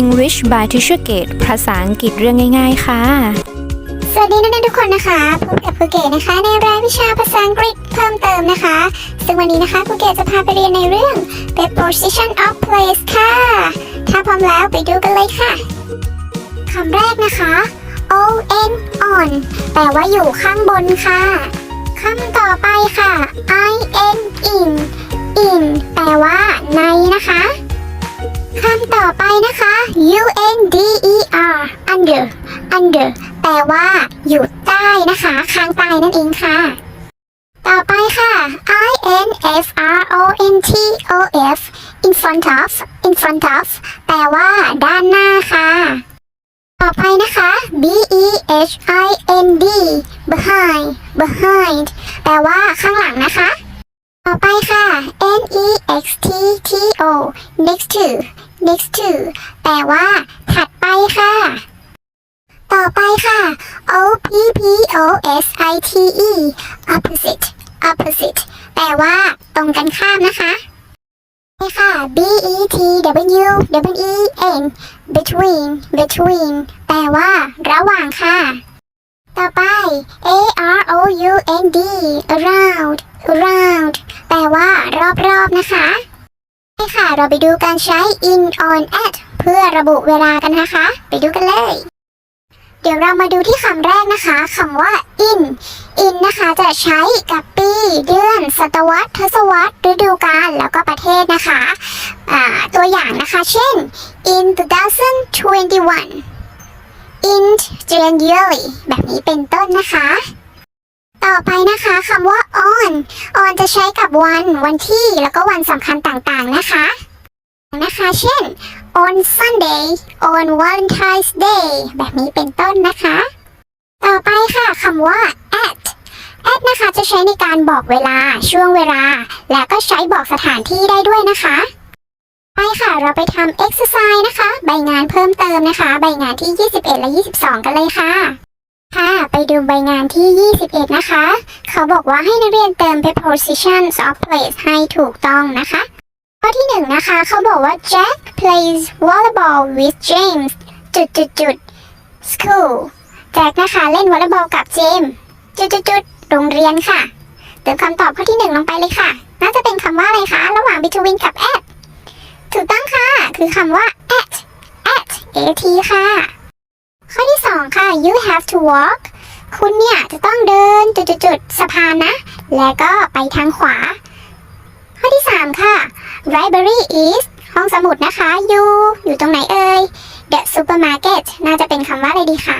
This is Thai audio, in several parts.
English by Teacher Gate ภาษาอังกฤษเรื่องง่ายๆ ค่ะ สวัสดีนักเรียนทุกคนนะคะ พบกับครูเกดนะคะ ในรายวิชาภาษาอังกฤษเพิ่มเติมนะคะ ซึ่งวันนี้นะคะครูเกดจะพาไปเรียนในเรื่อง preposition of place ค่ะ ถ้าพร้อมแล้วไปดูกันเลยค่ะ คำแรกนะคะ on on แปลว่าอยู่ข้างบนค่ะ คำต่อไปค่ะ in in in แปลว่าในนะคะ คำต่อไปนะคะ u n d e r under under แปลว่า อยู่ใต้นะคะ ข้างใต้นั่นเองค่ะ ต่อไปค่ะ i n f r o n t o f in front of in front of แปลว่า ด้านหน้าค่ะ ต่อไปนะคะ b e h i n d behind behind แปลว่า ข้างหลังนะคะ ต่อไปค่ะ n e x t t o next to next to แปลว่า ถัดไปค่ะ ต่อไปค่ะ o p p o s i t e opposite opposite แปลว่า ตรงกันข้ามนะคะไปค่ะ b e t w w e n between between แปลว่า ระหว่างค่ะ ต่อไป a r o u n d around around แปลว่ารอบๆนะคะไปค่ะ เราไปดูการใช้ in on at เพื่อระบุเวลากันนะคะ ไปดูกันเลย เดี๋ยวเรามาดูที่คำแรกนะคะคำว่า in in นะคะจะใช้กับปี เดือน ศตวรรษ ทศวรรษ ฤดูกาล แล้วก็ประเทศนะคะ ตัวอย่างนะคะ เช่น in 2021 in January แบบนี้เป็นต้นนะคะ ต่อไปนะคะคำว่า on on จะใช้กับวัน วันที่ แล้วก็วันสำคัญต่างๆนะคะนะคะ เช่น on Sunday on Valentine's Day แบบนี้เป็นต้นนะคะ ต่อไปค่ะคำว่า at at นะคะจะใช้ในการบอกเวลา ช่วงเวลา และก็ใช้บอกสถานที่ได้ด้วยนะคะไปค่ะ เราไปทำ exercise นะคะ ใบงานเพิ่มเติมนะคะ ใบงานที่ 21 และ 22 กันเลยค่ะ ค่ะ ไปดูใบงานที่ 21 นะคะ เขาบอกว่าให้นักเรียนเติม prepositions of place ให้ถูกต้องนะคะ ข้อที่หนึ่งนะคะ เขาบอกว่า Jack plays volleyball with James จุดจุดจุด school แจ็คนะคะ เล่นวอลเลย์บอลกับเจมจุดจุดจุดโรงเรียนค่ะ เติมคำตอบข้อที่หนึ่งลงไปเลยค่ะ น่าจะเป็นคำว่าอะไรคะ ระหว่าง between กับ at ถูกต้องค่ะ คือคำว่า at at at ค่ะ ข้อที่สองค่ะ you have to walk คุณเนี่ยจะต้องเดินจุดจุดจุดสะพานนะ แล้วก็ไปทางขวา ข้อที่สามค่ะ library is ห้องสมุดนะคะอยู่อยู่ตรงไหนเอ่ย the supermarket น่าจะเป็นคำว่าอะไรดีคะ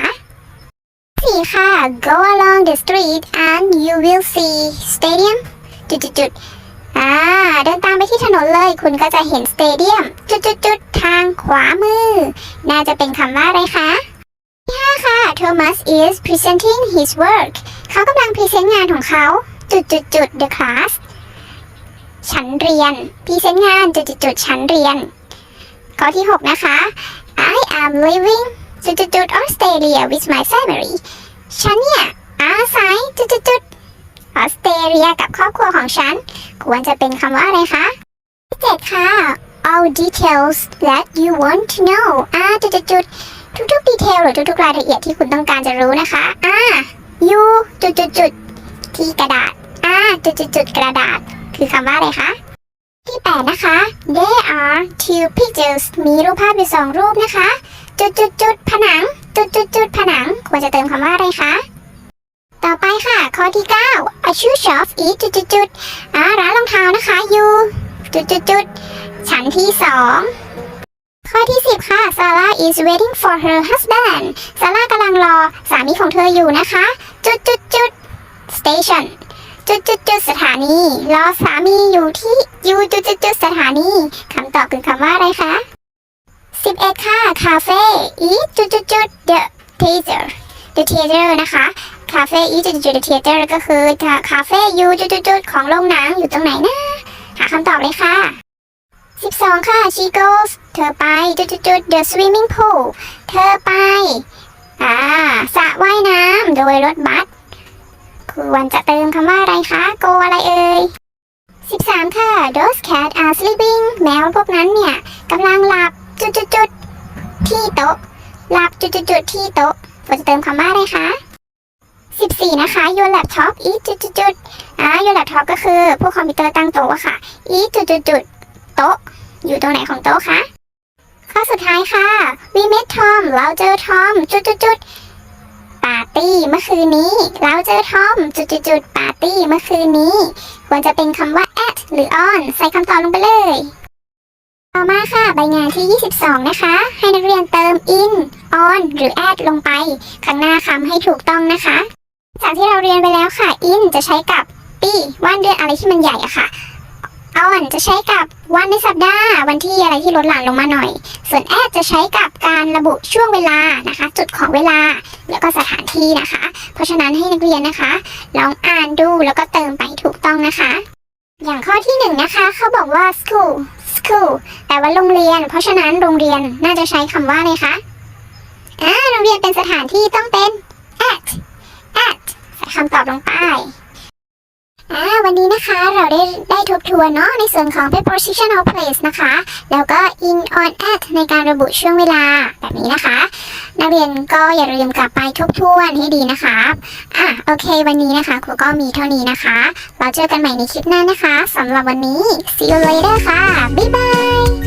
สี่ค่ะ go along the street and you will see stadium จุดจุดจุดอ่า เดินตามไปที่ถนนเลย คุณก็จะเห็น stadium จุดจุดจุดทางขวามือ น่าจะเป็นคำว่าอะไรคะ Thomas is presenting his work เขากำลังพรีเซนต์งานของเขา จุดจุดจุด the class ชั้นเรียนพรีเซนต์งานจุดจุดจุดชั้นเรียน ข้อที่ 6 นะคะ I am living จุดจุดจุด Australia with my family ฉันเนี่ยอาศัยจุดจุดจุดออสเตรเลียกับครอบครัวของฉัน ควรจะเป็นคำว่าอะไรคะเจ็ดค่ะ all details that you want to know อ่าจุดจุดจุด ทุกๆดีเทลหรือทุกๆรายละเอียดที่คุณต้องการจะรู้นะคะอ่า U จุดจุดจุดที่กระดาษอ่าจุดจุดจุดกระดาษ คือคำว่าอะไรคะที่8นะคะ there are two pictures มีรูปภาพอยู่สองรูปนะคะ จุดจุดจุดผนัง จุดจุดจุดผนัง ควรจะเติมคำว่าอะไรคะ ต่อไปค่ะ ข้อที่ 9 a shoe shop is จุดจุดจุดอ่าร้านรองเท้านะคะอยู่จุดจุดจุดชั้นที่2 ข้อที่ 10 ค่ะ Sarah is waiting for her husband ซาร่ากำลังรอสามีของเธออยู่นะคะ จุดจุดจุด station จุดจุดจุดสถานี รอสามีอยู่ที่อยู่จุดจุดจุดสถานีคำตอบคือคำว่าอะไรคะสิบเอ็ดค่ะคาเฟ่อีจุดจุดจุด the theater the theater นะคะคาเฟ่อีจุดจุดจุด the theater ก็คือคาเฟ่อยู่จุดจุดจุดของโรงหนังอยู่ตรงไหนนะ หาคำตอบเลยค่ะ สิบสองค่ะ she goes เธอไปจุดจุดจุด the swimming pool เธอไป อ่าสระว่ายน้ำโดยรถบัสควรจะเติมคำว่าอะไรคะโกอะไรเอ่ย 13 ค่ะ those cat are sleeping แมวพวกนั้นเนี่ยกำลังหลับจุดจุดจุดโต๊ะหลับจุดๆๆที่โต๊ะควรจะเติมคำว่าอะไรคะ14 นะคะ your laptop is จุดๆๆอ่า your laptop ก็คือพวกคอมพิวเตอร์ตั้งโต๊ะค่ะ is จุดๆๆโต๊ะ อยู่ตรงไหนของโต๊ะคะ ข้อสุดท้ายค่ะ we met Tom เราเจอทอม จุดๆๆปาร์ตี้เมื่อคืนนี้ เราเจอทอม จุดๆๆปาร์ตี้เมื่อคืนนี้ ควรจะเป็นคำว่า at หรือ on ใส่คำตอบลงไปเลย ต่อมาค่ะ ใบงานที่ 22 นะคะ ให้นักเรียนเติม in on หรือ at ลงไป ข้างหน้าคำให้ถูกต้องนะคะ จากที่เราเรียนไปแล้วค่ะ in จะใช้กับปี วันเดือนอะไรที่มันใหญ่อะค่ะ on จะใช้กับวันในสัปดาห์ วันที่อะไรที่ลดหลั่นลงมาหน่อย ส่วน at จะใช้กับการระบุช่วงเวลานะคะ จุดของเวลาแล้วก็สถานที่นะคะ เพราะฉะนั้นให้นักเรียนนะคะ ลองอ่านดูแล้วก็เติมไปถูกต้องนะคะ อย่างข้อที่หนึ่งนะคะเขาบอกว่า school school แปลว่าโรงเรียน เพราะฉะนั้นโรงเรียนน่าจะใช้คำว่าอะไรคะอ่าโรงเรียนเป็นสถานที่ต้องเป็น at at ใส่คำตอบลงไป อ่าวันนี้นะคะเราได้ได้ทบทวนเนาะในส่วนของ prepositional place นะคะ แล้วก็ in on at ในการระบุช่วงเวลาแบบนี้นะคะ นักเรียนก็อย่าลืมกลับไปทบทวนให้ดีนะคะอะโอเค วันนี้นะคะครูก็มีเท่านี้นะคะ เราเจอกันใหม่ในคลิปหน้านะคะสำหรับวันนี้ see you later ค่ะ บ๊ายบาย